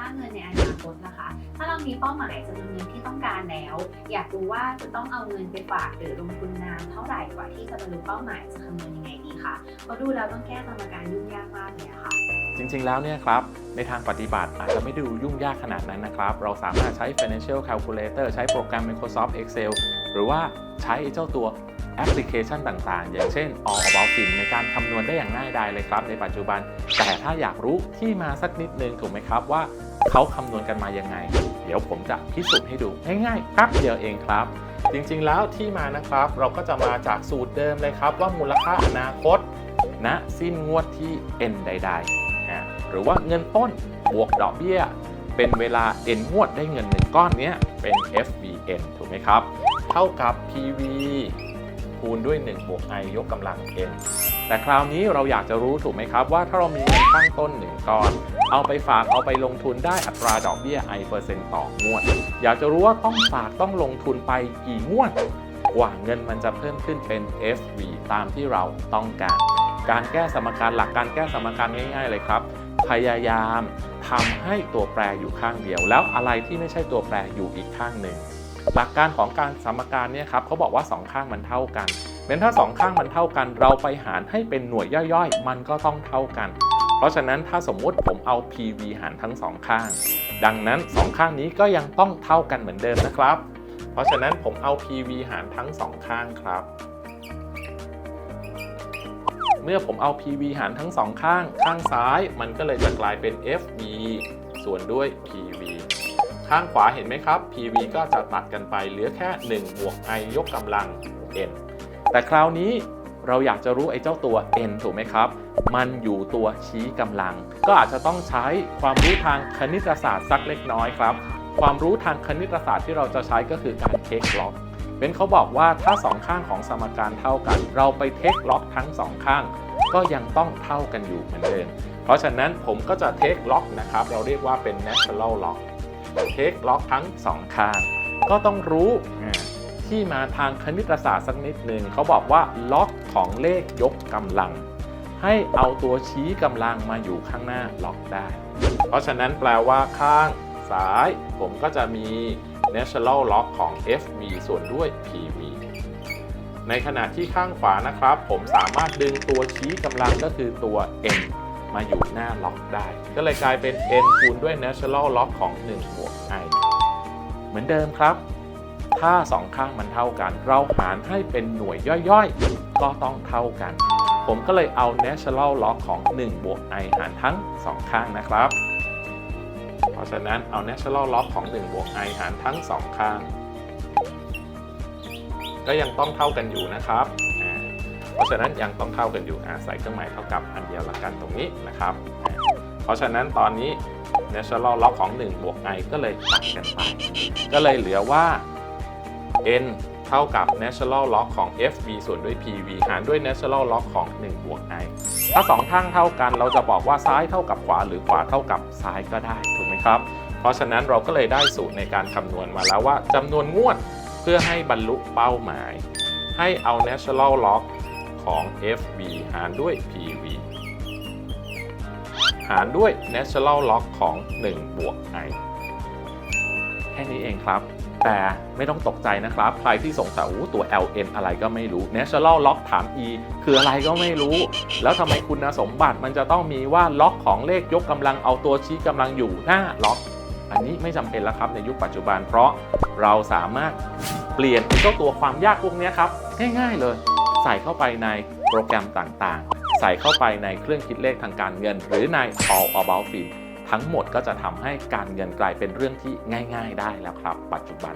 ค่าเงินในอนาคตนะคะ ถ้าเรามีเป้าหมายจำนวนเงินที่ต้องการแล้ว อยากรู้ว่าจะต้องเอาเงินไปฝากหรือลงทุนนานเท่าไหร่กว่าที่จะบรรลุเป้าหมายจะคำนวณยังไงดีคะเพราะดูแล้วต้องแก้สมการยุ่งยากมากเลยะค่ะจริงๆ แล้วเนี่ยครับ ในทางปฏิบัติอาจจะไม่ด้ดูยุ่งยากขนาดนั้นนะครับ เราสามารถใช้ financial calculator ใช้โปรแกรม Microsoft Excel หรือว่าใช้เจ้าตัวแอปพลิเคชันต่างๆ อย่างเช่น All About Fin ในการคำนวณได้อย่างง่ายดายเลยครับ ในปัจจุบัน แต่ถ้าอยากรู้ที่มาสักนิดนึงถูกไหมครับว่า เขาคำนวณกันมายังไง เดี๋ยวผมจะพิสูจน์ให้ดูง่ายๆครับเดียวเองครับ จริงๆแล้วที่มานะครับ เราก็จะมาจากสูตรเดิมเลยครับ ว่ามูลค่าอนาคตณสิ้นงวดที่ n ใดๆอะหรือว่าเงินต้นบวกดอกเบี้ย เป็นเวลา n งวดได้เงิน1ก้อนนี้เป็น FBN ถูกไหมครับ เท่ากับ PV คูณด้วย1บวก i ยกกำลัง n แต่คราวนี้เราอยากจะรู้ถูกไหมครับ ว่าถ้าเรามีเงินตั้งต้น1ก้อน เอาไปฝากเอาไปลงทุนได้อัตราดอกเบี้ย i เปอร์เซ็นต์ต่องวด อยากจะรู้ว่าต้องฝากต้องลงทุนไปกี่งวดกว่าเงินมันจะเพิ่มขึ้นเป็น FV ตามที่เราต้องการ การแก้สมการหลักการแก้สมการง่าย ๆ เลยครับ พยายามทำให้ตัวแปรอยู่ข้างเดียว แล้วอะไรที่ไม่ใช่ตัวแปรอยู่อีกข้างหนึ่ง หลักการของการสมการเนี่ยครับเขาบอกว่า 2 ข้างมันเท่ากันเป็นถ้า 2 ข้างมันเท่ากัน เราไปหารให้เป็นหน่วยย่อยๆ มันก็ต้องเท่ากัน เพราะฉะนั้นถ้าสมมุติผมเอา PV หารทั้ง 2 ข้าง ดังนั้น 2 ข้างนี้ก็ยังต้องเท่ากันเหมือนเดิมนะครับ เพราะฉะนั้นผมเอา PV หารทั้ง 2 ข้างครับ เมื่อผมเอา PV หารทั้งสองข้าง ข้างซ้าย มันก็เลยจะกลายเป็น FV ส่วนด้วย PV ข้างขวาเห็นไหมครับ PV ก็จะตัดกันไปเหลือแค่ 1 บวก i ยกกำลัง n แต่คราวนี้เราอยากจะรู้ไอ้เจ้าตัว n ถูกไหมครับ มันอยู่ตัวชี้กำลัง ก็อาจจะต้องใช้ความรู้ทางคณิตศาสตร์สักเล็กน้อยครับ ความรู้ทางคณิตศาสตร์ที่เราจะใช้ก็คือการเทคล็อกเบนเขาบอกว่าถ้าสองข้างของสมการเท่ากัน เราไปเทคล็อกทั้งสองข้าง ก็ยังต้องเท่ากันอยู่เหมือนเดิม เพราะฉะนั้นผมก็จะเทคล็อกนะครับ เราเรียกว่าเป็น natural lock เทคล็อกทั้งสองข้าง ก็ต้องรู้ที่มาทางคณิตศาสตร์สักนิดหนึ่งเขาบอกว่าล็อกของเลขยกกำลัง ให้เอาตัวชี้กำลังมาอยู่ข้างหน้าล็อกได้ เพราะฉะนั้นแปลว่าข้างซ้าย ผมก็จะมี natural lock ของ FV ส่วนด้วย PV ในขณะที่ข้างขวานะครับ ผมสามารถดึงตัวชี้กำลังก็คือตัว n มาอยู่หน้าล็อกได้ ก็เลยกลายเป็น n คูณด้วย natural lock ของ1บวก i เหมือนเดิมครับ ถ้า 2 ข้างมันเท่ากัน เราหารให้เป็นหน่วยย่อยๆ ก็ต้องเท่ากัน ผมก็เลยเอา natural log ของ1บวก i หารทั้ง 2 ข้างนะครับ เพราะฉะนั้นเอา natural log ของ1บวก i หารทั้ง 2 ข้าง ก็ยังต้องเท่ากันอยู่นะครับ ราะฉะนั้นยังต้องเท่ากันอยู่อาใส่เครื่องหมายเท่ากับอันเดียวละกันตรงนี้นะครับ เพราะฉะนั้นตอนนี้ natural log ของ 1 บวก i ก็เลยตัดกันไป ก็เลยเหลือว่า n เท่ากับ natural log ของ fv ส่วนด้วย pv หารด้วย natural log ของ 1 บวก i ถ้า2ข้างเท่ากันเราจะบอกว่าซ้ายเท่ากับขวาหรือขวาเท่ากับซ้ายก็ได้ถูกไหมครับ เพราะฉะนั้นเราก็เลยได้สูตรในการคำนวณมาแล้วว่าจำนวนงวดเพื่อให้บรรลุเป้าหมาย ให้เอา natural log ของ fv หารด้วย pv หารด้วย natural log ของ 1 บวก i แค่นี้เองครับ แต่ไม่ต้องตกใจนะครับ ใครที่สงสัยตัว ln อะไรก็ไม่รู้ natural log ถาม e คืออะไรก็ไม่รู้ แล้วทำไมคุณสมบัติมันจะต้องมีว่าล็อกของเลขยกกำลังเอาตัวชี้กำลังอยู่หน้าล็อก อันนี้ไม่จำเป็นแล้วครับในยุคปัจจุบัน เพราะเราสามารถเปลี่ยนเจ้าตัวความยากพวกนี้ครับง่ายๆเลย ใส่เข้าไปในโปรแกรมต่างๆ ใส่เข้าไปในเครื่องคิดเลขทางการเงิน หรือใน All About Fin ทั้งหมดก็จะทำให้การเงินกลายเป็นเรื่องที่ง่าย ๆ ได้แล้วครับ ปัจจุบัน